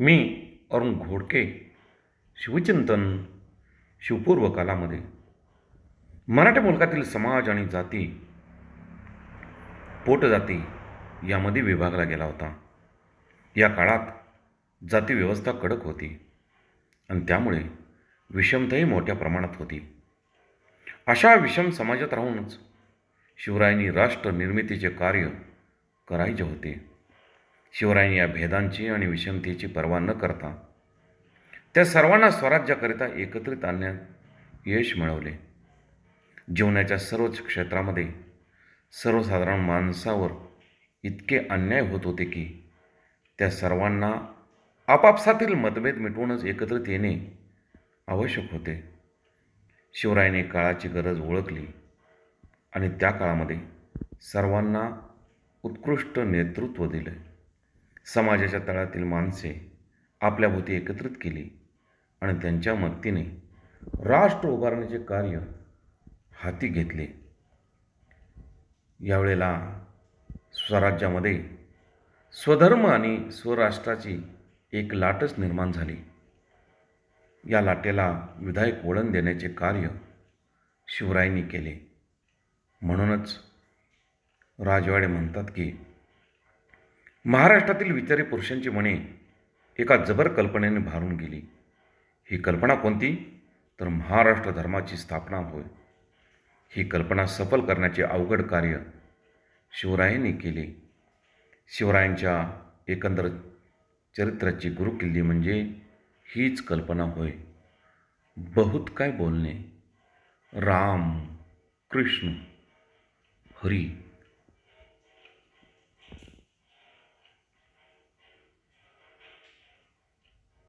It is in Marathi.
मी अरुण घोडके शिवचिंतन शिवपूर्व कालामध्ये. मराठा मुलकातील समाज आणि जाती पोटजाती यामध्ये विभागला गेला होता. या काळात जाती व्यवस्था कडक होती आणि त्यामुळे विषमताही मोठ्या प्रमाणात होती. अशा विषम समाजात राहूनच शिवरायांनी राष्ट्र निर्मितीचे कार्य करायचे होते. शिवरायांनी या भेदांची आणि विषमतेची पर्वा न करता त्या सर्वांना स्वराज्याकरिता एकत्रित आणण्यात यश मिळवले. जीवनाच्या सर्वच क्षेत्रामध्ये सर्वसाधारण माणसावर इतके अन्याय होत होते की त्या सर्वांना आपापसातील मतभेद मिटवूनच एकत्रित येणे आवश्यक होते. शिवरायाने काळाची गरज ओळखली आणि त्या काळामध्ये सर्वांना उत्कृष्ट नेतृत्व दिले. समाजाच्या तळातील माणसे आपल्याभोवती एकत्रित केली आणि त्यांच्या मदतीने राष्ट्र उभारण्याचे कार्य हाती घेतले. यावेळेला स्वराज्यामध्ये स्वधर्म आणि स्वराष्ट्राची एक लाटच निर्माण झाली. या लाटेला विधायक वळण देण्याचे कार्य शिवरायांनी केले. म्हणूनच राजवाडे म्हणतात की महाराष्ट्रातील विचारी पुरुषांची मने एका जबर कल्पनेने भारून गेली. ही कल्पना कोणती? तर महाराष्ट्र धर्माची स्थापना होय. ही कल्पना सफल करण्याचे अवघड कार्य शिवरायांनी केले. शिवरायांच्या एकंदर चरित्राची गुरुकिल्ली म्हणजे हीच कल्पना होय. बहुत काय बोलणे? राम कृष्ण हरी